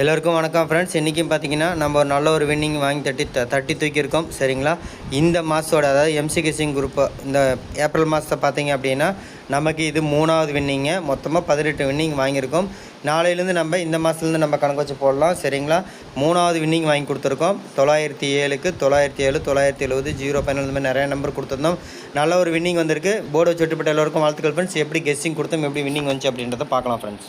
எல்லோருக்கும் வணக்கம் ஃப்ரெண்ட்ஸ் இன்றைக்கும் பார்த்தீங்கன்னா நம்ம ஒரு நல்ல ஒரு வின்னிங் வாங்கி தட்டி த தட்டி தூக்கியிருக்கோம். சரிங்களா? இந்த மாதத்தோட அதாவது M C K Singh group இந்த ஏப்ரல் மாதத்தை பார்த்தீங்க அப்படின்னா நமக்கு இது மூணாவது வின்னிங்க மொத்தமாக பதினெட்டு வின்னிங் வாங்கியிருக்கோம். நாளையிலேருந்து நம்ம இந்த மாதத்துலேருந்து நம்ம கணக்கு வச்சு போடலாம். சரிங்களா? மூணாவது வின்னிங் வாங்கி கொடுத்துருக்கோம். தொள்ளாயிரத்தி ஏழுக்கு தொள்ளாயிரத்தி ஏழு தொள்ளாயிரத்தி எழுபது ஜீரோ ஃபைனல் இந்த மாதிரி நிறைய நம்பர் கொடுத்துருந்தோம். நல்ல ஒரு வின்னிங் வந்திருக்கு. போர்டு வச்சுட்டுப்பட்ட எல்லோருக்கும் வாழ்த்துக்கள் ஃப்ரெண்ட்ஸ் எப்படி கெஸ்ஸிங் கொடுத்தோம் எப்படி வின்னிங் வந்துச்சு அப்படின்றத பார்க்கலாம் friends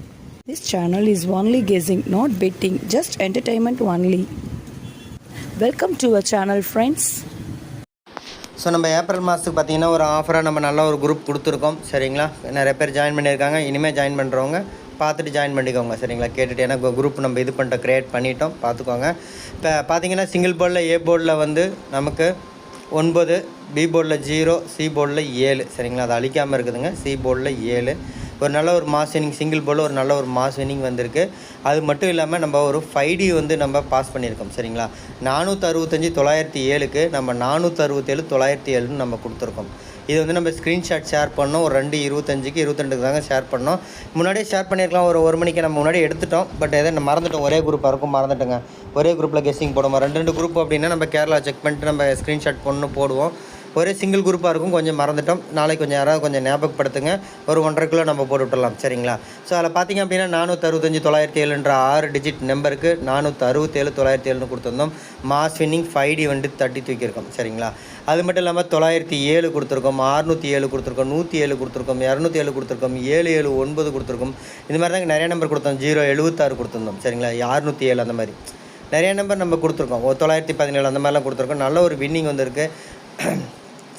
This channel is only guessing not betting just entertainment only. Welcome to our channel friends. So நம்ம ஏப்ரல் மாதத்துக்கு பார்த்தீங்கன்னா ஒரு ஆஃபராக நம்ம நல்ல ஒரு குரூப் கொடுத்துருக்கோம். சரிங்களா? நிறைய பேர் ஜாயின் பண்ணியிருக்காங்க. இனிமேல் ஜாயின் பண்ணுறவங்க பார்த்துட்டு ஜாயின் பண்ணிக்கோங்க. சரிங்களா? கேட்டுட்டு ஏன்னா குரூப் நம்ம இது பண்ணிட்டோம் க்ரியேட் பண்ணிட்டோம். பார்த்துக்கோங்க. இப்போ பார்த்தீங்கன்னா சிங்கிள் போர்டில் ஏ போர்டில் வந்து நமக்கு ஒன்பது பி போர்டில் ஜீரோ சி போர்டில் ஏழு. சரிங்களா? அது அழிக்காமல் இருக்குதுங்க. சி போர்டில் ஏழு. ஒரு நல்ல ஒரு மாஸ் வினிங் சிங்கிள் போல் ஒரு நல்ல ஒரு மாஸ் வினிங் வந்திருக்கு. அது மட்டும் இல்லாமல் நம்ம ஒரு ஃபைவ் டி வந்து நம்ம பாஸ் பண்ணியிருக்கோம் சரிங்களா? நானூற்றி அறுபத்தஞ்சி தொள்ளாயிரத்தி ஏழுக்கு நம்ம நானூற்றி அறுபத்தேழு தொள்ளாயிரத்தி ஏழுன்னு நம்ம கொடுத்துருக்கோம். இது வந்து நம்ம ஸ்க்ரீன்ஷாட் ஷேர் பண்ணோம். ஒரு ரெண்டு இருபத்தஞ்சுக்கு இருபத்தெண்டுக்கு தாங்க ஷேர் பண்ணோம். முன்னாடியே ஷேர் பண்ணியிருக்கலாம். ஒரு ஒரு மணிக்கு நம்ம முன்னாடி எடுத்துட்டோம். பட் எதை நம்ம மறந்துட்டோம். ஒரே குரூப்பாக இருக்கும். மறந்துட்டோங்க. ஒரே குரூப்பில் கெஸ்ஸிங் போடுவோம். ரெண்டு ரெண்டு குரூப் அப்படின்னா நம்ம கேரளா செக் பண்ணிட்டு நம்ம ஸ்க்ரீன்ஷாட் பண்ணு போடுவோம். ஒரே சிங்கிள் குரூப்பாக இருக்கும். கொஞ்சம் மறந்துட்டோம். நாளைக்கு கொஞ்சம் யாராவது கொஞ்சம் ஞாபகப்படுத்துங்க. ஒரு ஒன்றரை கிலோ நம்ம போட்டு விட்டுலாம் சரிங்களா? ஸோ அதில் பார்த்தீங்க அப்படின்னா நானூற்றி அறுபத்தஞ்சி தொள்ளாயிரத்தி ஏழுன்ற ஆறு டிஜிட் நம்பருக்கு நானூற்றி அறுபத்தேழு தொள்ளாயிரத்தி ஏழுன்னு கொடுத்துருந்தோம். மாஸ் வின்னிங் ஃபைவ் டி வந்து தட்டி தூக்கியிருக்கோம். சரிங்களா? அது மட்டும் இல்லாமல் தொள்ளாயிரத்தி ஏழு கொடுத்துருக்கோம். அறுநூற்றி ஏழு கொடுத்துருக்கோம். நூற்றி ஏழு கொடுத்துருக்கோம். இரநூத்தி ஏழு கொடுத்துருக்கோம். ஏழு ஏழு ஒன்பது கொடுத்துருக்கோம். இந்த மாதிரி தாங்க நிறைய நம்பர் கொடுத்தோம். ஜீரோ எழுபத்தாறு கொடுத்துருந்தோம். சரிங்களா? அறுநூற்றி ஏழு அந்த மாதிரி. நிறைய நம்பர் நம்ம கொடுத்துருக்கோம். ஒரு தொள்ளாயிரத்தி பதினேழு அந்த மாதிரிலாம் கொடுத்துருக்கோம். நல்ல ஒரு வின்னிங் வந்திருக்கு.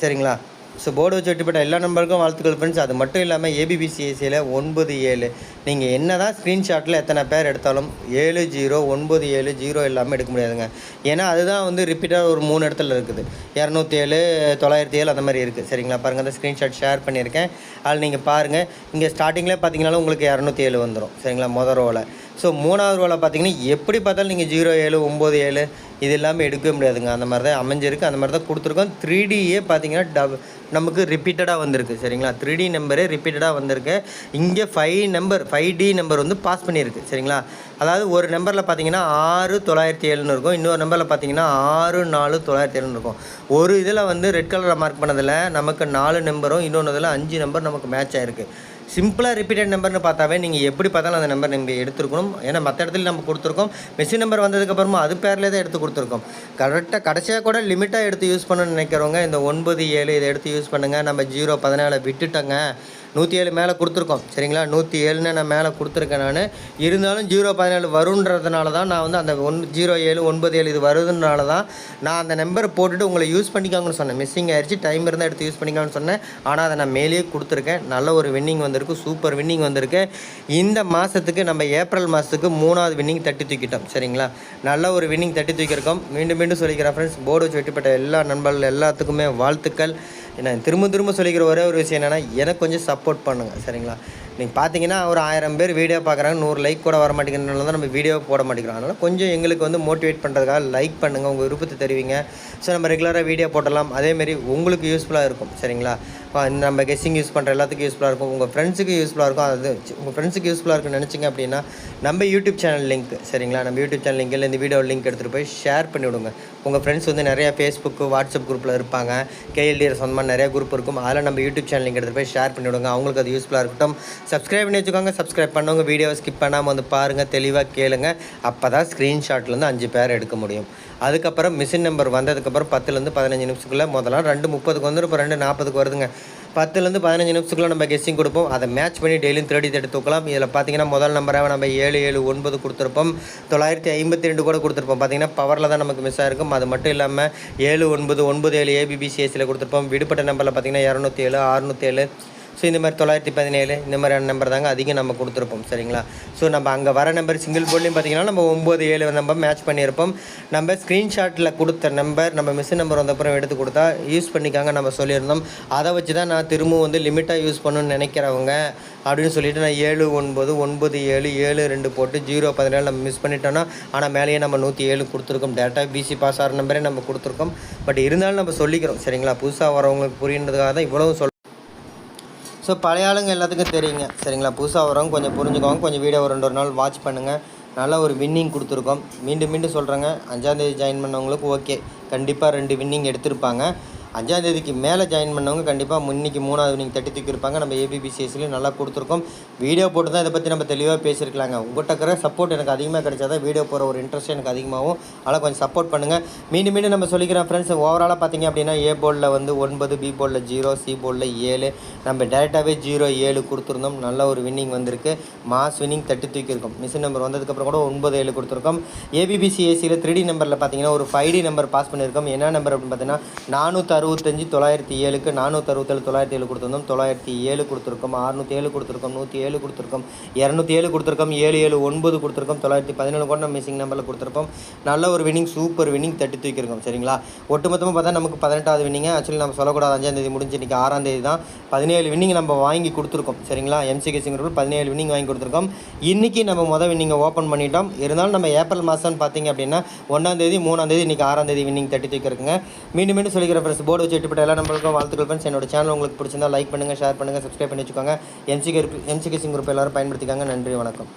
சரிங்களா? ஸோ போர்டு வச்சு வெட்டிப்பட்ட எல்லா நம்பருக்கும் வாழ்த்துக்கள் ஃப்ரெண்ட்ஸ் அது மட்டும் இல்லாமல் ஏபிபிசிஎஸ்சியில் ஒன்பது ஏழு. நீங்கள் என்ன தான் ஸ்க்ரீன்ஷாட்டில் எத்தனை பேர் எடுத்தாலும் ஏழு ஜீரோ ஒன்பது ஏழு ஜீரோ இல்லாமல் எடுக்க முடியாதுங்க. ஏன்னா அதுதான் வந்து ரிப்பீட்டாக ஒரு மூணு இடத்துல இருக்குது. இரநூத்தி ஏழு தொள்ளாயிரத்தி ஏழு அந்த மாதிரி இருக்குது சரிங்களா? பாருங்கள் அந்த ஸ்க்ரீன்ஷாட் ஷேர் பண்ணியிருக்கேன். அதில் நீங்கள் பாருங்கள் இங்கே ஸ்டார்டிங்கில் பார்த்தீங்கனாலும் உங்களுக்கு இரநூத்தி ஏழு வந்துடும் சரிங்களா? மொதல் ரோவில் ஸோ மூணாவது ரோவில் பார்த்தீங்கன்னா எப்படி பார்த்தாலும் நீங்கள் ஜீரோ ஏழு ஒம்பது ஏழு இது எல்லாமே எடுக்கவே முடியாதுங்க. அந்த மாதிரி தான் அமைஞ்சிருக்கு. அந்த மாதிரி தான் கொடுத்துருக்கோம். த்ரீ டியே பார்த்தீங்கன்னா டப் நமக்கு ரிப்பீட்டடாக வந்திருக்கு. சரிங்களா? த்ரீ டி நம்பரே ரிப்பீட்டடாக வந்திருக்கு. இங்கே five number five D number வந்து பாஸ் பண்ணியிருக்கு. சரிங்களா? அதாவது ஒரு நம்பரில் பார்த்தீங்கன்னா ஆறு தொள்ளாயிரத்தி ஏழுன்னு இருக்கும். இன்னொரு நம்பரில் பார்த்தீங்கன்னா ஆறு நாலு தொள்ளாயிரத்தி ஏழுன்னு இருக்கும். ஒரு இதில் வந்து ரெட் கலரில் மார்க் பண்ணதில் நமக்கு நாலு நம்பரும் இன்னொன்று இதில் அஞ்சு நம்பர் நமக்கு மேட்ச் ஆகிருக்கு சிம்பிளாக ரிப்பீட்டட் நம்பர்னு பார்த்தாவே நீங்கள் எப்படி பார்த்தாலும் அந்த நம்பர் நீங்கள் எடுத்துருக்கணும். ஏன்னா மற்ற இடத்துல நம்ம கொடுத்துருக்கோம். மெஷின் நம்பர் வந்ததுக்கப்புறமா அது பேரில் தான் எடுத்து கொடுத்துருக்கோம். கரெக்டாக கடைசியாக கூட லிமிட்டாக எடுத்து யூஸ் பண்ணணும்னு நினைக்கிறவங்க இந்த ஒன்பது ஏழு இதை எடுத்து யூஸ் பண்ணுங்கள் நம்ம ஜீரோ பதினாலை விட்டுட்டோங்க. நூற்றி ஏழு மேலே கொடுத்துருக்கோம். சரிங்களா? நூற்றி ஏழுன்னு நான் மேலே கொடுத்துருக்கேன் நான். இருந்தாலும் ஜீரோ பதினேழு வருன்றதுனால தான் நான் வந்து அந்த ஒன் ஜீரோ ஏழு ஒன்பது ஏழு இது வருதுனால தான் நான் அந்த நம்பரை போட்டுட்டு உங்களை யூஸ் பண்ணிக்காங்கன்னு சொன்னேன். மிஸ்ஸிங் ஆயிடுச்சு டைம் இருந்தால் எடுத்து யூஸ் பண்ணிக்காங்கன்னு சொன்னேன். ஆனால் அதை நான் மேலேயே கொடுத்துருக்கேன். நல்ல ஒரு வின்னிங் வந்திருக்கு சூப்பர் வின்னிங் வந்திருக்கு. இந்த மாதத்துக்கு நம்ம ஏப்ரல் மாதத்துக்கு மூணாவது வின்னிங் தட்டி தூக்கிட்டோம். சரிங்களா? நல்ல ஒரு வின்னிங் தட்டி தூக்கியிருக்கோம். மீண்டும் மீண்டும் சொல்லிக்கிறேன் ஃப்ரெண்ட்ஸ் போர்டு வச்சு வெட்டிப்பட்ட எல்லா நண்பர்கள் எல்லாத்துக்குமே வாழ்த்துக்கள். ஏன்னா திரும்ப திரும்ப சொல்லிக்கிற ஒரே ஒரு விஷயம் என்னென்னா எனக்கு கொஞ்சம் சப்போர்ட் பண்ணுங்கள் சரிங்களா? நீங்கள் பார்த்தீங்கன்னா ஒரு ஆயிரம் பேர் வீடியோ பார்க்குறாங்க நூறு லைக் கூட வர மாட்டேங்கிறனால தான் நம்ம வீடியோ போட மாட்டேங்கிறோம். அதனால் கொஞ்சம் எங்களுக்கு வந்து மோட்டிவேட் பண்ணுறதுக்காக லைக் பண்ணுங்கள் உங்கள் விருப்பத்தை தெரிவிங்க. ஸோ நம்ம ரெகுலராக வீடியோ போட்டலாம் அதேமாரி உங்களுக்கு யூஸ்ஃபுல்லாக இருக்கும். சரிங்களா? நம்ம கெஸ்ஸிங் யூஸ் பண்ணுற எல்லாத்துக்கும் யூஸ்ஃபுல்லாக இருக்கும். உங்கள் ஃப்ரெண்ட்ஸுக்கு யூஸ்ஃபுல்லாக இருக்கும். அது உங்கள் ஃப்ரெண்ட்ஸுக்கு யூஸ்ஃபுல்லாக இருக்குன்னு நினச்சிங்க அப்படின்னா நம்ம யூடியூப் சேனல் லிங்க் சரிங்களா? நம்ம யூடியூப் சேனல் லிங்க் இல்லை இந்த வீடியோ லிங்க் எடுத்துகிட்டு போய் ஷேர் பண்ணி விடுங்க உங்கள் ஃப்ரெண்ட்ஸ் வந்து நிறையா ஃபேஸ்புக்கு வாட்ஸ்அப் குரூப்பில் இருப்பாங்க. கேஎல்டிஆர் சொந்தமாக நிறையா குரூப் இருக்கும். அதில் நம்ம யூடியூப் சேனல் லிங்க் எடுத்துகிட்டு போய் ஷேர் பண்ணி விடுங்க அவங்களுக்கு அது யூஸ்ஃபுல்லாக இருக்கட்டும். சப்ஸ்கிரைப் பண்ணி வச்சுக்கோங்க. சப்ஸ்கிரைப் பண்ணவங்க வீடியோவை ஸ்கிப் பண்ணாமல் வந்து பாருங்கள் தெளிவாக கேளுங்க. அப்போ தான் ஸ்க்ரீன்ஷாட்லேருந்து அஞ்சு பேர் எடுக்க முடியும். அதுக்கப்புறம் மிஷின் நம்பர் வந்ததுக்கப்புறம் பத்துலேருந்து பதினஞ்சு நிமிஷத்துக்குள்ளே முதல்ல ரெண்டு முப்பதுக்கு வந்துடும் இப்போ ரெண்டு நாற்பதுக்கு வருதுங்க. பத்துலேருந்து பதினஞ்சு நிமிஷத்துக்குள்ள நம்ம கெஸ்ஸிங் கொடுப்போம். அதை மேட்ச் பண்ணி டெய்லியும் தேடி தேடி தூக்கலாம் இதில் பார்த்தீங்கன்னா முதல் நம்பராக நம்ம ஏழு ஏழு ஒன்பது கொடுத்துருப்போம். தொள்ளாயிரத்தி ஐம்பத்தி ரெண்டு கூட கொடுத்துருப்போம். பார்த்தீங்கன்னா பவரில் தான் நமக்கு மிஸ் ஆயிருக்கும். அது மட்டும் இல்லாமல் ஏழு ஒன்பது ஒன்பது ஏழு ஏபிபிசிஎஸ்சியில் கொடுத்துருப்போம். விடுபட்ட நம்பரில் பார்த்தீங்கன்னா இரநூத்தி ஏழு அறுநூத்தி ஏழு ஸோ இந்த மாதிரி தொள்ளாயிரத்தி பதினேழு இந்த மாதிரியான நம்பர் தாங்க அதிகம் நம்ம கொடுத்துருப்போம். சரிங்களா? ஸோ நம்ம அங்கே வர நம்பர் சிங்கிள் போர்ட்லேயும் பார்த்தீங்கன்னா நம்ம ஒம்பது ஏழு நம்ம மேட்ச் பண்ணியிருப்போம். நம்ம ஸ்க்ரீன்ஷாட்டில் கொடுத்த நம்பர் நம்ம மிஷின் நம்பர் வந்தப்புறம் எடுத்து கொடுத்தா யூஸ் பண்ணிக்காங்க நம்ம சொல்லியிருந்தோம். அதை வச்சு தான் நான் திரும்பவும் வந்து லிமிட்டாக யூஸ் பண்ணணும்னு நினைக்கிறவங்க அப்படின்னு சொல்லிட்டு நான் ஏழு ஒன்பது ஒன்பது ஏழு ஏழு ரெண்டு போட்டு ஜீரோ பதினேழு நம்ம மிஸ் பண்ணிட்டோன்னா ஆனால் மேலேயே நம்ம நூற்றி ஏழு கொடுத்துருக்கோம். டேட்டா பிசி பாஸ் ஆகிற நம்பரே நம்ம கொடுத்துருக்கோம். பட் இருந்தாலும் நம்ம சொல்லிக்கிறோம். சரிங்களா? புதுசாக வரவங்களுக்கு புரியுன்றதுக்காக தான் இவ்வளவு சொல் ஸோ பழைய ஆளுங்க எல்லாத்துக்கும் தெரியுங்க. சரிங்களா? புதுசாக வரவங்க கொஞ்சம் புரிஞ்சுக்கோங்க. கொஞ்சம் வீடியோ ஒரு ரெண்டு ஒரு நாள் வாட்ச் பண்ணுங்கள் நல்ல ஒரு வின்னிங் கொடுத்துருக்கோம். மீண்டும் மீண்டும் சொல்கிறேங்க அஞ்சாந்தேதி ஜாயின் பண்ணவங்களுக்கு ஓகே கண்டிப்பாக ரெண்டு வின்னிங் எடுத்திருப்பாங்க. அஞ்சாந்தேதிக்கு மேலே ஜாயின் பண்ணவங்க கண்டிப்பாக முன்னிக்கு மூணாவது வின்னிங் தட்டி தூக்கியிருப்பாங்க நம்ம ஏபிபிசிஎஸ்லையும் நல்லா கொடுத்துருக்கோம். வீடியோ போட்டு தான் இதை பற்றி நம்ம தெளிவாக பேசியிருக்கலாங்க. உங்கள்கிட்ட இருக்கிற சப்போர்ட் எனக்கு அதிகமாக கிடைச்சா தான் வீடியோ போகிற ஒரு இன்ட்ரெஸ்ட் எனக்கு அதிகமாகும். அதனால் கொஞ்சம் சப்போர்ட் பண்ணுங்கள் மீண்டும் மீண்டும் நம்ம சொல்லிக்கிறோம் ஃப்ரெண்ட்ஸ் ஓவராலாக பார்த்தீங்க அப்படின்னா ஏ போர்டில் வந்து ஒன்பது பி போர்டில் ஜீரோ சி போர்டில் ஏழு. நம்ம டேரெக்டாகவே ஜீரோ ஏழு கொடுத்துருந்தோம். நல்ல ஒரு வின்னிங் வந்திருக்கு. மாஸ் வின்னிங் தட்டி தூக்கியிருக்கோம் மிஷின் நம்பர் வந்ததுக்கப்புறம் கூட ஒன்பது ஏழு கொடுத்துருக்கோம். ஏபிபிசி ஏசியில் த்ரீ டி நம்பரில் பார்த்தீங்கன்னா ஒரு ஃபைவ் டி நம்பர் பாஸ் பண்ணியிருக்கோம். என்ன நம்பர் அப்படின்னு பார்த்தீங்கன்னா நானூற்றி அறுபத்தஞ்சு தொள்ளாயிரத்தி ஏழுக்கு நானூற்றி அறுபத்தேழு தொள்ளாயிரத்தி ஏழு கொடுத்துருந்தோம். தொள்ளாயிரத்தி ஏழு கொடுத்துருக்கோம் அறுநூற்றி ஏழு கொடுத்துருக்கோம் நூற்றி ஏழு கொடுத்துருக்கோம் இரநூத்தி ஏழு கொடுத்துருக்கோம் ஏழு ஏழு ஒன்பது கொடுத்துருக்கோம் தொள்ளாயிரத்தி பதினேழு கூட நம்ம மிஸ்ஸிங் நம்பரில் கொடுத்துருப்போம் நல்ல ஒரு வின்னிங் சூப்பர் வின்னிங் தட்டி தூக்கியிருக்கோம் சரிங்களா? ஒட்டுமொத்தமாக பார்த்தா நமக்கு பதினெட்டாவது வின்னிங் ஆக்சுவலி நம்ம சொல்லக்கூடாது அஞ்சாம் தேதி முடிஞ்சு இன்றைக்கி ஆறாம் தேதி தான். பதினேழு வின்னிங் நம்ம வாங்கி கொடுத்துருக்கோம் சரிங்களா? எம்சிகே சிங்கர் பதினேழு வின்னிங் வாங்கி கொடுத்துருக்கோம். இன்றைக்கி நம்ம மொதல் வின்னிங்கை ஓப்பன் பண்ணிட்டோம். இருந்தாலும் நம்ம ஏப்ரல் மாதம்னு பார்த்தீங்க அப்படின்னா ஒன்றாம் தேதி மூணாம் தேதி இன்றைக்கி ஆறாம் தேதி வின்னிங் தட்டி தூக்கிருக்குங்க மீண்டும் மீண்டும் சொல்லிக்கிற ஃப்ரெண்ட்ஸ் போர்டு வச்சு எட்டுப்பட்ட எல்லா நம்மளுக்கும் வாழ்த்துக்கள் ஃப்ரெண்ட்ஸ் என்னோட சேனல் உங்களுக்கு பிடிச்சிருந்தா லைக் பண்ணுங்கள் ஷேர் பண்ணுங்கள் சப்ஸ்கிரைப் பண்ணி வச்சுக்கோங்க. எம்சிகே எம்சிகே சிங் குரூப் எல்லாரும் பயன்படுத்திக்காங்க. நன்றி வணக்கம்.